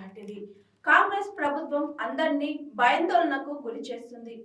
చాటింది. కాంగ్రెస్ ప్రభుత్వం అందరినీ భయాందోళనకు గురి చేస్తుంది.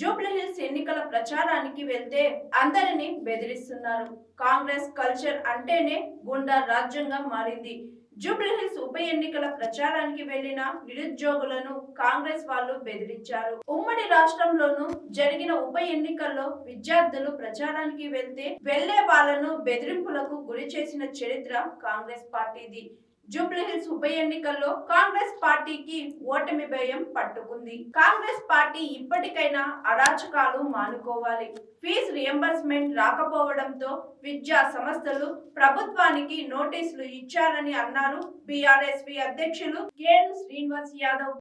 జూబ్లీహిల్స్ ఎన్నికల ప్రచారానికి వెళ్తే అందరినీ బెదిరిస్తున్నారు. కాంగ్రెస్ కల్చర్ అంటేనే గుండా రాజ్యంగా మారింది. జూబ్లీహిల్స్ ఉప ఎన్నికల ప్రచారానికి వెళ్ళిన నిరుద్యోగులను కాంగ్రెస్ వాళ్ళు బెదిరించారు. ఉమ్మడి రాష్ట్రంలోనూ జరిగిన ఉప ఎన్నికల్లో విద్యార్థులు ప్రచారానికి వెళ్తే వెళ్ళే వాళ్ళను బెదిరింపులకు గురి చేసిన చరిత్ర కాంగ్రెస్ పార్టీది. జూబ్లీహిల్స్ ఉప ఎన్నికల్లో కాంగ్రెస్ పార్టీకి ఓటమి భయం పట్టుకుంది. కాంగ్రెస్ పార్టీ ఇప్పటికైనా అరాచకాలు మానుకోవాలి. ఫీజు రియంబర్స్మెంట్ రాకపోవడంతో విద్యా సంస్థలు ప్రభుత్వానికి నోటీసులు ఇచ్చారని అన్నారు బీఆర్ఎస్పీ అధ్యక్షులు కేఎన్ శ్రీనివాస్ యాదవ్.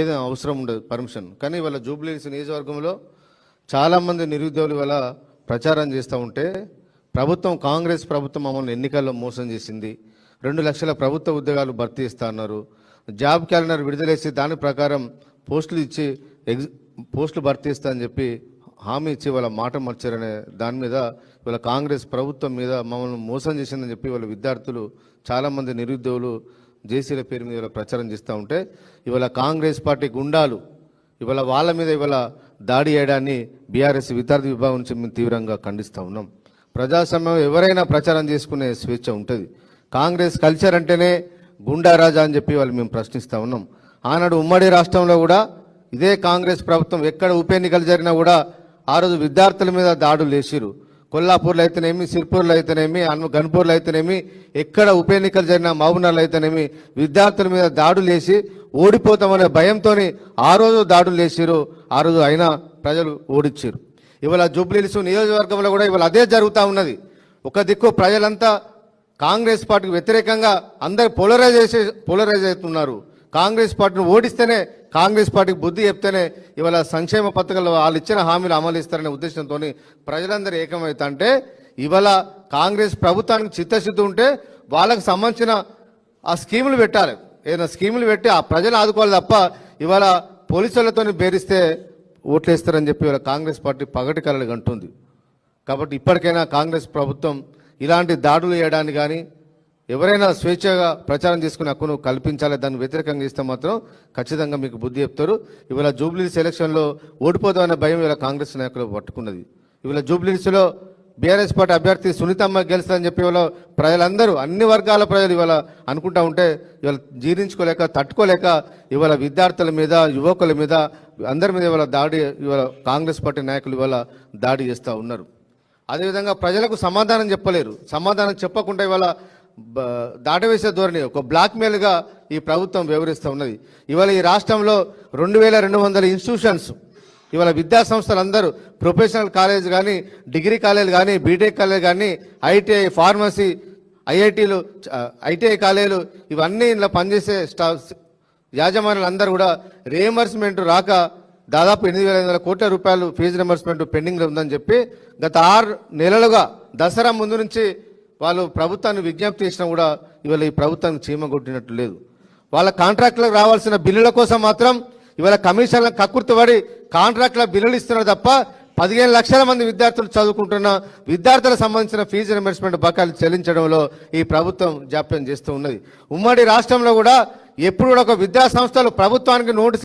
ఏదో అవసరం ఉండదు పర్మిషన్. కానీ వాళ్ళ జూబ్లీస్ నియోజకవర్గంలో చాలామంది నిరుద్యోగులు వల్ల ప్రచారం చేస్తూ ఉంటే ప్రభుత్వం కాంగ్రెస్ ప్రభుత్వం మమ్మల్ని ఎన్నికల్లో మోసం చేసింది. రెండు లక్షల ప్రభుత్వ ఉద్యోగాలు భర్తీ ఇస్తా అన్నారు. జాబ్ క్యాలెండర్ విడుదలేసి దాని ప్రకారం పోస్టులు ఇచ్చి ఎగ్జ్ పోస్టులు భర్తీ ఇస్తా అని చెప్పి హామీ ఇచ్చి వాళ్ళ మాట మార్చారనే దాని మీద ఇవాళ కాంగ్రెస్ ప్రభుత్వం మీద మమ్మల్ని మోసం చేసిందని చెప్పి వాళ్ళ విద్యార్థులు చాలామంది నిరుద్యోగులు జేసీల పేరు మీద ఇవాళ ప్రచారం చేస్తూ ఉంటే ఇవాళ కాంగ్రెస్ పార్టీ గుండాలు ఇవాళ వాళ్ళ మీద ఇవాళ దాడి చేయడాన్ని బీఆర్ఎస్ విద్యార్థి విభాగం నుంచి మేము తీవ్రంగా ఖండిస్తూ ఉన్నాం. ప్రజాస్వామ్యం ఎవరైనా ప్రచారం చేసుకునే స్వేచ్ఛ ఉంటుంది. కాంగ్రెస్ కల్చర్ అంటేనే గుండారాజా అని చెప్పి వాళ్ళు మేము ప్రశ్నిస్తూ ఉన్నాం. ఆనాడు ఉమ్మడి రాష్ట్రంలో కూడా ఇదే కాంగ్రెస్ ప్రభుత్వం ఎక్కడ ఉప ఎన్నికలు జరిగినా కూడా ఆ రోజు విద్యార్థుల మీద దాడులు వేసిరు కొల్లాపూర్లో అయితేనేమి సిర్పూర్లో అయితేనేమి అను గన్పూర్లో అయితేనేమి ఎక్కడ ఉప ఎన్నికలు జరిగిన మహబూబ్నగర్లో అయితేనేమి విద్యార్థుల మీద దాడులు వేసి ఓడిపోతామనే భయంతో ఆ రోజు దాడులు వేసిరు ఆ రోజు అయినా ప్రజలు ఓడిచ్చారు ఇవాళ జూబ్లీహిల్స్ నియోజకవర్గంలో కూడా ఇవాళ అదే జరుగుతూ ఉన్నది. ఒక దిక్కు ప్రజలంతా కాంగ్రెస్ పార్టీకి వ్యతిరేకంగా అందరు పోలరైజ్ చేసే పోలరైజ్ అవుతున్నారు కాంగ్రెస్ పార్టీని ఓడిస్తేనే కాంగ్రెస్ పార్టీకి బుద్ధి చెప్తేనే ఇవాళ సంక్షేమ పథకాలు వాళ్ళు ఇచ్చిన హామీలు అమలు ఇస్తారనే ఉద్దేశంతో ప్రజలందరూ ఏకమవుతుంటే ఇవాళ కాంగ్రెస్ ప్రభుత్వానికి చిత్తశుద్ధి ఉంటే వాళ్ళకు సంబంధించిన ఆ స్కీములు పెట్టాలి. ఏదైనా స్కీములు పెట్టి ఆ ప్రజలు ఆదుకోవాలి తప్ప ఇవాళ పోలీసులతో బేరిస్తే ఓట్లేస్తారని చెప్పి ఇవాళ కాంగ్రెస్ పార్టీ పగటి కలలు అంటుంది కాబట్టి ఇప్పటికైనా కాంగ్రెస్ ప్రభుత్వం ఇలాంటి దాడులు చేయడానికి కానీ ఎవరైనా స్వేచ్ఛగా ప్రచారం చేసుకునే హక్కును కల్పించాలి దాన్ని వ్యతిరేకంగా ఇస్తే మాత్రం ఖచ్చితంగా మీకు బుద్ధి చెప్తారు. ఇవాళ జూబ్లీస్ ఎలక్షన్లో ఓడిపోదామనే భయం ఇవాళ కాంగ్రెస్ నాయకులు పట్టుకున్నది. ఇవాళ జూబ్లీస్లో బీఆర్ఎస్ పార్టీ అభ్యర్థి సునీతమ్మ గెలుస్తుందని చెప్పి ఇవాళ ప్రజలందరూ అన్ని వర్గాల ప్రజలు ఇవాళ అనుకుంటా ఉంటే ఇవాళ జీర్ణించుకోలేక తట్టుకోలేక ఇవాళ విద్యార్థుల మీద యువకుల మీద అందరి మీద ఇవాళ దాడి ఇవాళ కాంగ్రెస్ పార్టీ నాయకులు ఇవాళ దాడి చేస్తూ ఉన్నారు. అదేవిధంగా ప్రజలకు సమాధానం చెప్పలేరు. సమాధానం చెప్పకుండా ఇవాళ దాటవేసే ధోరణి ఒక బ్లాక్మెయిల్గా ఈ ప్రభుత్వం వివరిస్తూ ఉన్నది. ఇవాళ ఈ రాష్ట్రంలో రెండు వేల రెండు వందల ఇన్స్టిట్యూషన్స్ ఇవాళ విద్యా సంస్థలు అందరూ ప్రొఫెషనల్ కాలేజ్ కానీ డిగ్రీ కాలేజ్ కానీ బీటెక్ కాలేజ్ కానీ ఐటీఐ ఫార్మసీ ఐఐటీలు ఐటీఐ కాలేజీలు ఇవన్నీ ఇలా పనిచేసే స్టాఫ్ యాజమానులు అందరూ కూడా రియంబర్స్మెంట్ రాక దాదాపు ఎనిమిది వేల ఐదు వందల కోట్ల రూపాయలు ఫీజు రింబర్స్మెంట్ పెండింగ్లో ఉందని చెప్పి గత ఆరు నెలలుగా దసరా ముందు నుంచి వాళ్ళు ప్రభుత్వాన్ని విజ్ఞప్తి చేసినా కూడా ఇవాళ ఈ ప్రభుత్వానికి చీమ కొట్టినట్టు లేదు. వాళ్ళ కాంట్రాక్టులకు రావాల్సిన బిల్లుల కోసం మాత్రం ఇవాళ కమిషన్ల కక్కుర్తిపడి కాంట్రాక్టుల బిల్లులు ఇస్తున్నారు తప్ప పదిహేను లక్షల మంది విద్యార్థులు చదువుకుంటున్న విద్యార్థులకు సంబంధించిన ఫీజు రింబర్స్మెంట్ బకాయిలు చెల్లించడంలో ఈ ప్రభుత్వం జాప్యం చేస్తూ ఉన్నది. ఉమ్మడి రాష్ట్రంలో కూడా ఎప్పుడు కూడా ఒక విద్యా సంస్థలు ప్రభుత్వానికి నోటీస్